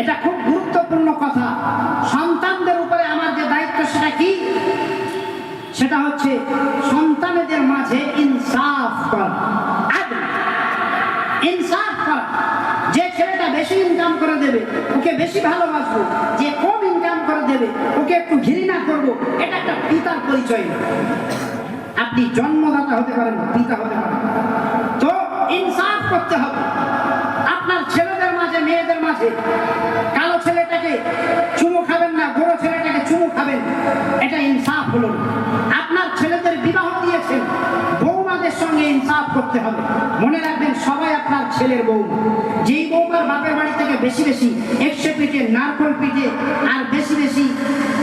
এটা খুব গুরুত্বপূর্ণ কথা। সন্তানদের উপরে আমার যে দায়িত্ব সেটা কি? সেটা হচ্ছে সন্তানেদের মাঝে ইনসাফ করা। ইনসাফ করা। যে ছেলেটা বেশি ইনকাম করে দেবে, ওকে বেশি ভালোবাসবো। যে কম ইনকাম করে দেবে, ওকে একটু ঘৃণা করব। এটা একটা পিতার পরিচয়। আপনি জন্মদাতা হতে পারেন পিতা হতে পারেন তো ইনসাফ করতে হবে। মাঝে কালো ছেলেটাকে চুমু খাবেন না, বড় ছেলেটাকে চুমু খাবেন। এটা ইনসাফ হলো। আপনার ছেলেদের বিবাহ দিয়েছেন। বৌমাদের সঙ্গে ইনসাফ করতে হবে। মনে রাখবেন, সবাই আপনার ছেলের বৌমা যেই বৌমার বাপের বাড়ি থেকে বেশি বেশি একশো পিঠে নারকল পিঠে আর বেশি বেশি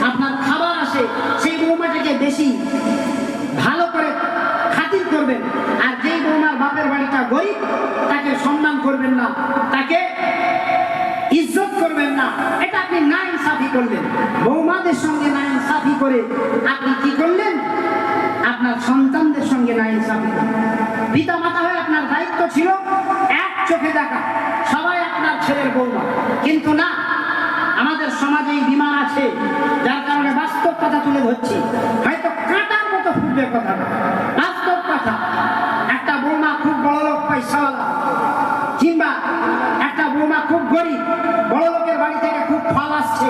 আপনার খাবার আসে, সেই বৌমাটাকে বেশি ভালো করে খাতির করবেন। আর যেই বৌমার বাপের বাড়িটা গরিব, তাকে সম্মান করবেন না। তাকে ইজ্জত করবেন না এটা আপনি না ইনসাফি করলেন? বৌমাদের সঙ্গে না ইনসাফি করে আপনি কি করলেন? আপনার সন্তানদের সঙ্গে না ইনসাফি পিতা মাতা হয়ে আপনার দায়িত্ব ছিল এক চোখে দেখা, সবাই আপনার ছেলের বৌমা। কিন্তু না, আমাদের সমাজে এই বিমান আছে, যার কারণে বাস্তব কথা তুলে ধরছি। হয়তো কাঁটার মতো ফুটবে কথা বাস্তব কথা, একটা বৌমা খুব বড় লোক পয়সাওয়ালা, কিংবা একটা বৌমা খুব গরিব বড় লোকের বাড়ি থেকে খুব ফল আসছে।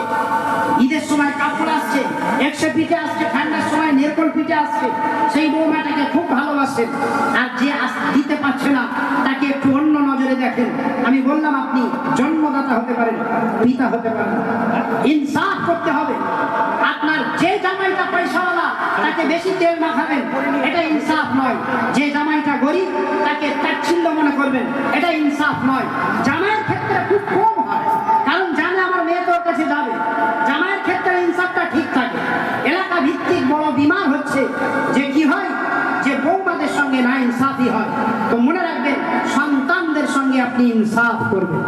ঈদের সময় কাপড় আসছে, একশো পিঠে আসছে, ঠান্ডার সময় নেরকল পিঠে আসছে। সেই বৌমাটাকে খুব ভালোবাসেন। আর যে দিতে পারছে না, তাকে একটু অন্য নজরে দেখেন। আমি বললাম, আপনি জন্মদাতা হতে পারেন, পিতা হতে পারেন। ইনসাফ করতে হবে। আপনার যে জামাইটা পয়সাওয়ালা, তাকে বেশি তেল মাখাবেন, এটা ইনসাফ নয়। যে জামাইটা গরিব, তাকে তাচ্ছিল্য মনে করবেন, এটা ইনসাফ নয়। জামাইয়ের ক্ষেত্রে খুব কম হয়। হচ্ছে যে কি হয়? যে বৌমাদের সঙ্গে না ইনসাফই হয়। তো মনে রাখবেন সন্তানদের সঙ্গে আপনি ইনসাফ করবেন।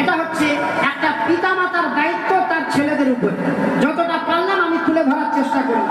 এটা হচ্ছে একটা পিতামাতার দায়িত্ব তার ছেলেদের উপর। যতটা পারলাম আমি তুলে ধরার চেষ্টা করি